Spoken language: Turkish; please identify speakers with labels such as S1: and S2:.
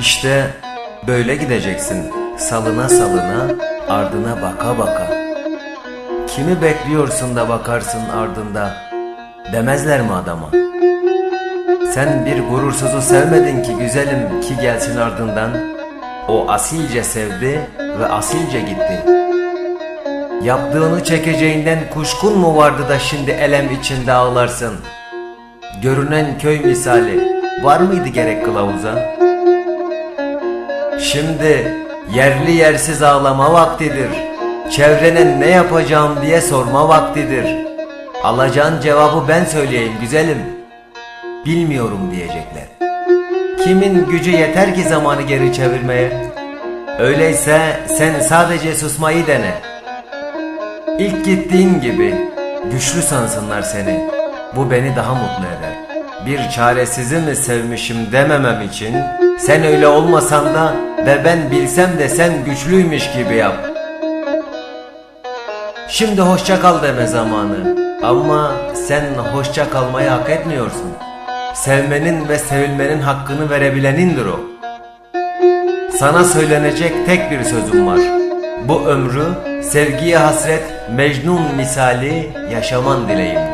S1: İşte böyle gideceksin. Salına salına, ardına baka baka. Kimi bekliyorsun da bakarsın ardında? Demezler mi adama? Sen bir gurursuzu sevmedin ki güzelim ki gelsin ardından. O asilce sevdi ve asilce gitti. Yaptığını çekeceğinden kuşkun mu vardı da şimdi elem içinde ağlarsın? Görünen köy misali var mıydı gerek kılavuza? Şimdi yerli yersiz ağlama vaktidir. Çevrene ne yapacağım diye sorma vaktidir. Alacağın cevabı ben söyleyeyim güzelim. Bilmiyorum diyecekler. Kimin gücü yeter ki zamanı geri çevirmeye? Öyleyse sen sadece susmayı dene. İlk gittiğin gibi güçlü sansınlar seni. Bu beni daha mutlu eder. Bir çaresizi mi sevmişim dememem için sen öyle olmasan da ve ben bilsem de sen güçlüymüş gibi yap. Şimdi hoşça kal deme zamanı. Ama sen hoşça kalmayı hak etmiyorsun. Sevmenin ve sevilmenin hakkını verebilenindir o. Sana söylenecek tek bir sözüm var. Bu ömrü sevgiye hasret Mecnun misali yaşaman dileğimdir.